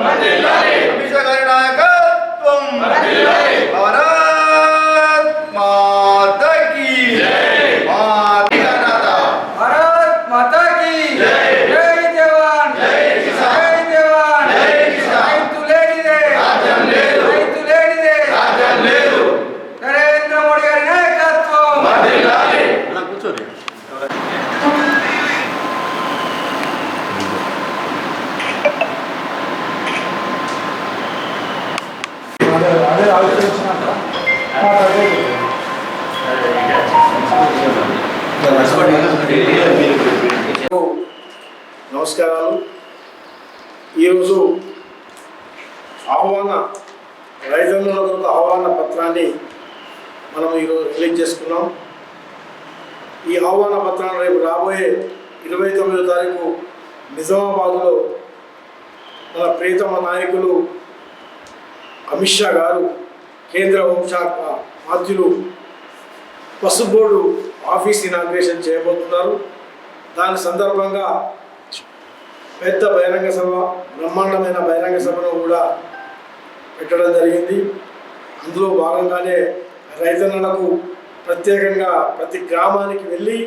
అమిత్ నమస్కారాలు. ఈరోజు ఆహ్వాన రైతన్నుల కొరకు ఆహ్వాన పత్రాన్ని మనం ఈరోజు రిలీజ్ చేసుకున్నాం. ఈ ఆహ్వాన పత్రాన్ని రేపు రాబోయే ఇరవై తొమ్మిదో తారీఖు నిజామాబాద్లో మన ప్రియతమ నాయకులు అమిత్ షా గారు కేంద్ర హోంశాఖ మాధ్యులు పసుపు బోర్డు ఆఫీస్ ఇనాగ్రేషన్ చేయబోతున్నారు. దాని సందర్భంగా పెద్ద బహిరంగ సభ బ్రహ్మాండమైన బహిరంగ సభను కూడా పెట్టడం జరిగింది. అందులో భాగంగానే రైతన్నలకు ప్రత్యేకంగా ప్రతి గ్రామానికి వెళ్ళి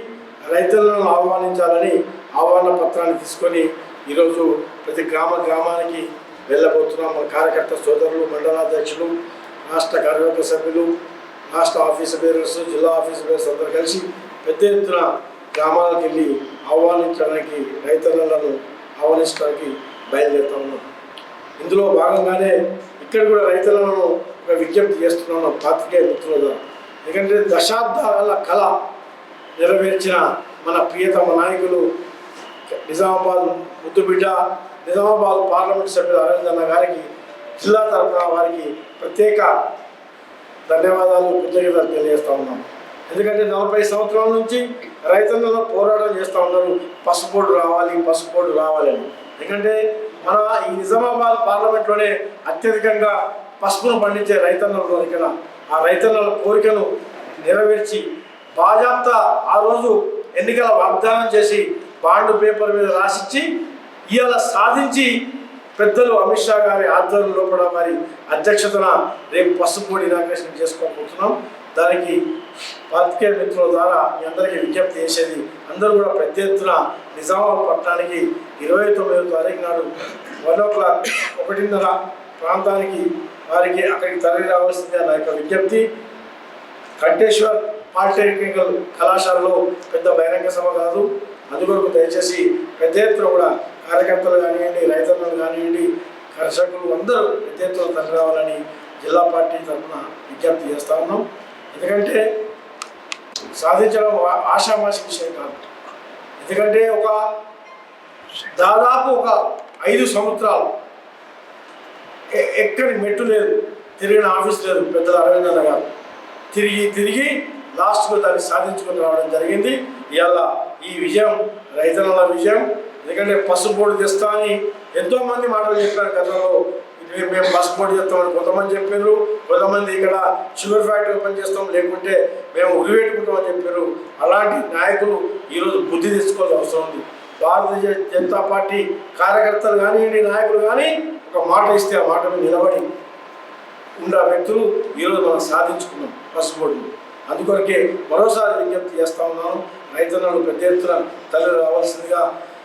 రైతులను ఆహ్వానించాలని ఆహ్వాన పత్రాన్ని తీసుకొని ఈరోజు ప్రతి గ్రామ గ్రామానికి వెళ్ళబోతున్నాం. మన కార్యకర్త సోదరులు మండలాధ్యక్షులు రాష్ట్ర కార్యవర్గ సభ్యులు రాష్ట్ర ఆఫీస్ బేరర్స్ జిల్లా ఆఫీస్ బేరర్స్ అందరూ కలిసి పెద్ద ఎత్తున గ్రామాలకు వెళ్ళి ఆహ్వానించడానికి రైతన్నలను ఆహ్వానించడానికి బయలుదేరుతా ఉన్నాం. ఇందులో భాగంగానే ఇక్కడ కూడా రైతులను ఒక విజ్ఞప్తి చేస్తున్నాను పాత్రికేయ మిత్రుల ఎందుకంటే దశాబ్దాల కళ నెరవేర్చిన మన ప్రియతమ నాయకులు నిజామాబాద్ ముద్దుబిడ్డ నిజామాబాద్ పార్లమెంట్ సభ్యులు అరవింద్ అన్న గారికి జిల్లా తరఫున వారికి ప్రత్యేక ధన్యవాదాలు కృతజ్ఞతలు తెలియజేస్తా ఉన్నాం. ఎందుకంటే నలభై సంవత్సరాల నుంచి రైతులలో పోరాటం చేస్తూ ఉన్నారు. పసుపు రావాలి పసుపోటు రావాలని. ఎందుకంటే మన ఈ నిజామాబాద్ పార్లమెంట్లోనే అత్యధికంగా పసుపును పండించే రైతన్నలు ఇక్కడ. ఆ రైతన్నల కోరికను నెరవేర్చి బాజాప్తా ఆ రోజు ఎన్నికల వాగ్దానం చేసి బాండ్ పేపర్ మీద రాసిచ్చి ఇవాళ సాధించి పెద్దలు అమిత్ షా గారి ఆధ్వర్యంలో కూడా మరి అధ్యక్షతన రేపు పసుపూడి ఇనాగ్రేషన్ చేసుకోబోతున్నాం. దానికి పాతికేయ మిత్రుల ద్వారా మీ అందరికీ విజ్ఞప్తి చేసేది అందరూ కూడా పెద్ద ఎత్తున నిజామాబాద్ పట్టణానికి ఇరవై తొమ్మిదో తారీఖు నాడు వన్ ఓ క్లాక్ ఒకటిన్నర ప్రాంతానికి వారికి అక్కడికి తరలి రావాల్సిందే నా యొక్క విజ్ఞప్తి. కంటేశ్వర్ పాలిటెక్నికల్ కళాశాలలో పెద్ద బహిరంగ సభ కాదు. అందుకొరకు దయచేసి పెద్ద ఎత్తున కూడా కార్యకర్తలు కానివ్వండి రైతులు కానివ్వండి కర్షకులు అందరూ విద్యార్థులు ఎత్తున తరలి రావాలని జిల్లా పార్టీ తరఫున విజ్ఞప్తి చేస్తూ ఉన్నాం. ఎందుకంటే సాధించడం ఆషామాషి విషయం కాదు. ఎందుకంటే ఒక దాదాపు ఒక ఐదు సంవత్సరాలు ఎ- ఎక్కడి మెట్టు లేదు తిరిగిన ఆఫీస్ లేదు పెద్దల అరవింద్ గారు. తిరిగి తిరిగి లాస్ట్కు దాన్ని సాధించుకుని రావడం జరిగింది. ఇవాళ ఈ విజయం రైతన్నల విజయం. ఎందుకంటే పసుపు బోర్డు తెస్తా అని ఎంతో మంది మాటలు చెప్పారు గతంలో. మేము పసుపు బోర్డు చేస్తామని కొంతమంది చెప్పారు కొంతమంది ఇక్కడ షుగర్ ఫ్యాక్టరీ ఓపెన్ చేస్తాం లేకుంటే మేము ఉరిపెట్టుకుంటామని చెప్పారు అలాంటి నాయకులు ఈరోజు బుద్ధి తెచ్చుకోవాల్సిన అవసరం ఉంది. భారతీయ జనతా పార్టీ కార్యకర్తలు కానివ్వండి నాయకులు కానీ ఒక మాట ఇస్తే ఆ మాట మీద నిలబడి ఉన్న వ్యక్తులు ఈరోజు మనం సాధించుకున్నాం బస్ బోర్డుని. అందుకొరకే మరోసారి విజ్ఞప్తి చేస్తా ఉన్నాను. రైతన్నలు పెద్ద ఎత్తున తల్లి రావాల్సిందిగా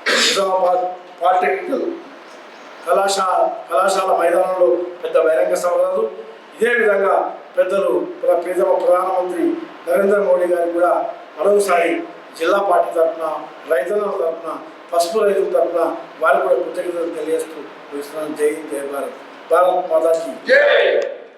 నిజామాబాద్ పాలిటెక్నికల్ కళాశాల కళాశాల మైదానంలో పెద్ద బహిరంగ సభ కాదు. ఇదే విధంగా పెద్దలు ప్ర- ప్రియతమ ప్రధానమంత్రి నరేంద్ర మోడీ గారికి కూడా మరోసారి జిల్లా పార్టీ తరఫున రైతుల తరఫున పసుపు రైతుల తరఫున వారికి కూడా కృతజ్ఞతలు తెలియజేస్తూ జై హింద్, జై భారత్. భారత్ మాతాకి. జై!